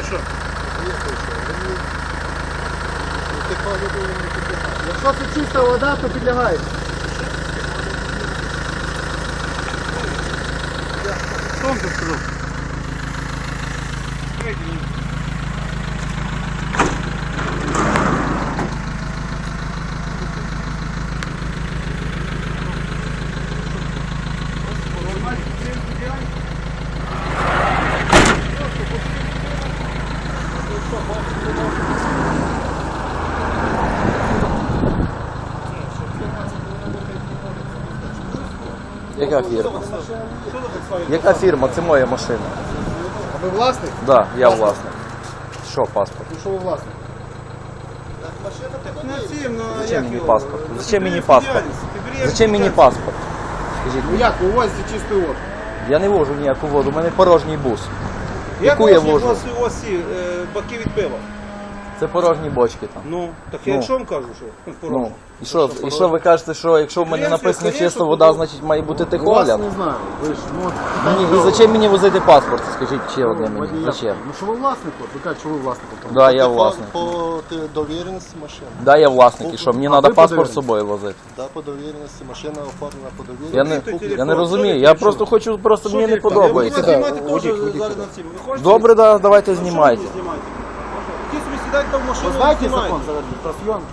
Це що? Якщо це чиста вода, то підлягає. Сонце сказав? Яка фірма? Яка фірма? Це моя машина. А ви власник? Да, я власник. Що паспорт? Ну що ви власник? Зачем мені паспорт? Зачем мені паспорт? Зачем мені паспорт? Скажіть, Ну як, ви возите чисту воду? я не вожу ніяку воду, у мене порожній бус. Яку я у вожу? у вас ці е, баки від пива? Це порожні бочки там. Ну, так Ну. я що вам кажу, що Ну, порожні? і що, і що ви кажете, що якщо в мене написано конечно, чиста вода, значить має бути техогляд? не знаю. Ви ж, ну, Ні, і зачем мені возити паспорт? Скажіть ще одне мені. Зачем? Ну що ви власник? от? Ви кажете, що ви власник. автомобіля. Да, я власник. По ти- довіреності машини. Да, я власник. І що, мені треба ви паспорт з собою возити? Да, по довіреності машина оформлена по Я не, телефон, я не розумію. Я просто хочу, просто мені не Я подобається. буду знімати теж Водіть, водіть зараз на цим. Ви хочете? Добре, да, давайте Ну, ви знімайте. не знімаєте? Ті собі сідайте в машину Ви і знаєте закон про зйомки?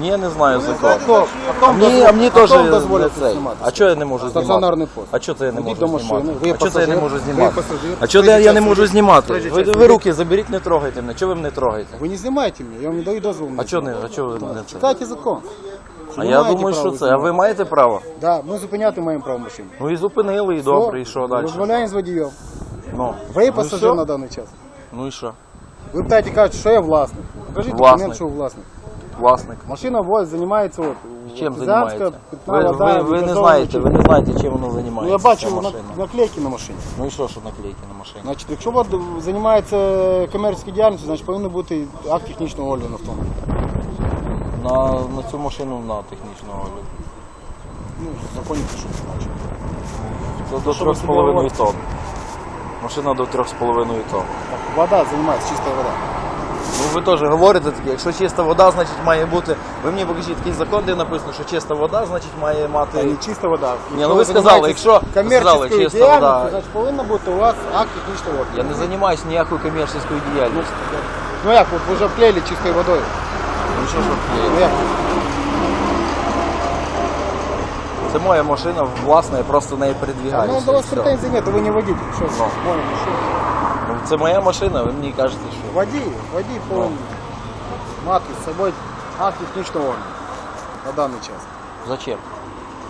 Ні, не знаю закон. так, що А мені, а мені теж не цей. А чого я не можу Стаціонарний пост. А чого це я не Ідіть можу до машини. знімати? Ви А чого це я не пасажир, можу ви знімати? пасажир. А чого я не можу ідіть. знімати? Ви, ви руки заберіть, не трогайте мене. Чого ви мене трогаєте? Ви не знімаєте мене, я вам не даю дозволу. А чого не? А чого ви не це? Читайте закон. А я маєте думаю, що право це. А ви маєте право? Да, ми зупиняти маємо право машину. Ну і зупинили, і добре, і що далі? Розмовляємо з водієм. Ну, Ви ну, пасажир на даний час. Ну і що? Ви питаєте, кажете, що я власник. Покажіть Власник. документ, що ви власник. Власник. Машина возить, займається от. Чим займається? Ви, ви, ви не знаєте, ви не знаєте, чим воно займається. Ну я бачу на, машина. наклейки на машині. Ну і що, що наклейки на машині? Значить, якщо вод займається комерційною діяльністю, значить повинен бути акт технічного огляду на автомобілі. На, на цю машину на технічного огляду. Ну, в законі пишу. Це до Що ви 3,5 собі тонн. Машина до 3,5 тонн. Так, Вода займається, чиста вода. Ну ви теж говорите таке, якщо чиста вода, значить має бути. Ви мені покажіть такий закон, де написано, що чиста вода, значить має Та мати. не чиста вода. Ні, ну ви сказали, якщо сказали, комерційною чиста діяльністю, вода. значить повинна бути у вас акт технічного огляду. Я не займаюся ніякою комерційною діяльністю. Ну як, от ви вже обклеїли чистою водою. Ну що ж ви Ну вклеїли? як? Це моя машина, власна, я просто нею передвігаюся. Ну, до вас все. претензій нет, ви не водитель. Що? Машина. Ну, Це моя машина, ви мені кажете, що. Водій, водій повинен мати з собою акт технічного на даний час. Зачем?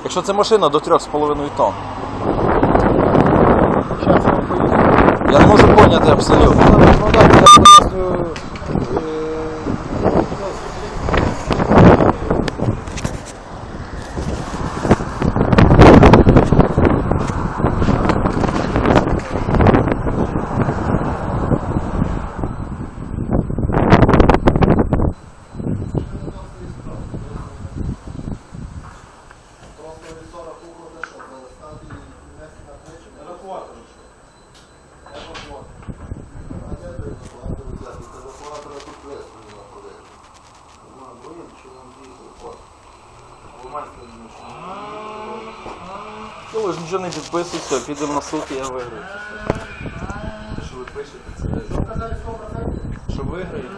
Якщо це машина до 3,5 тонн. Зараз я вам не можу поняти абсолютно. Розмовляти, я поясню, Ну ви ж нічого не підписуєте, підемо на суд і я виграю. Що ви пишете це? Що виграю?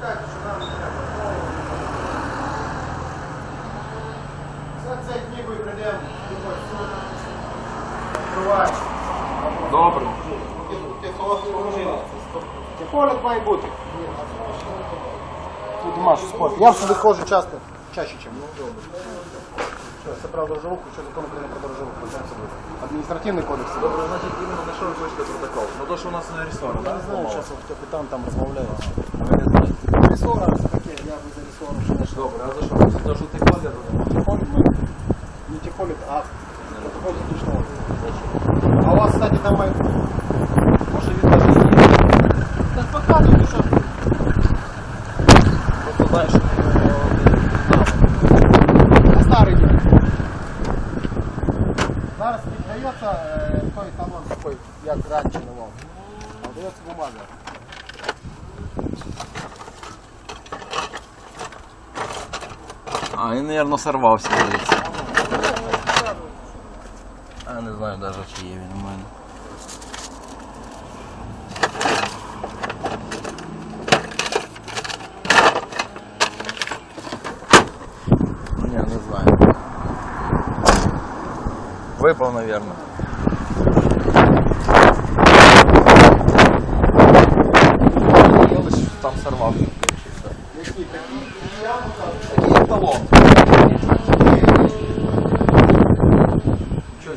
Це прийдемо. Відкриваємо. Добре. Техогляд має бути. Тут нема що спорт. Я сюди ходжу часто, чаще, ніж. Що, це про дорожову, що закон України про дорожову, про це буде. Адміністративний кодекс. Добре, значить іменно на що ви пишете протокол? Ну то, що у нас не арестовано, Я так? не знаю, зараз капітан там розмовляє. Ви не знаєте. Ресора таке, я би зарисував, що не Добре, а за що? За те, що ти погляд? Техогляд ми не тифолит, а протокол заключного. А у вас, кстати, там може він даже є. Так показуйте, ну що просто ну, знаєш, що не ну, старий. Зараз віддається э, той талон, такой, я раніше его. А вдається бумага. А, він, наверное, сорвался. здається. А не знаю навіть, чи є він у мене. Ні, не знаю. Випав, мабуть.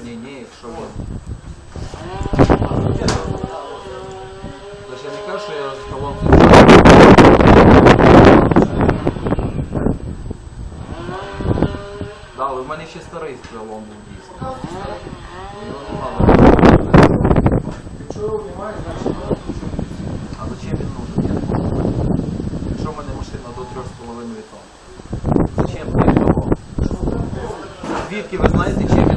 Що, ні, ні, якщо він. Тож я не кажу, що я з талон. Да, але в мене ще старий талон був дійсно. Його. Якщо немає, значить А зачем він нужен? Я не. Якщо в мене машина до 3,5 тонн. Зачем цей талон? Звідки ви знаєте, чим він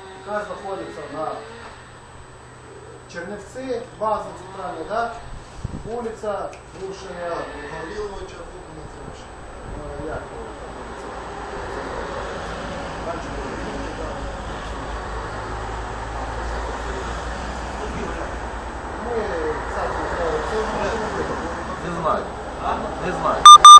яка знаходиться на Чернівці, база центральна, да? вулиця, бувшая,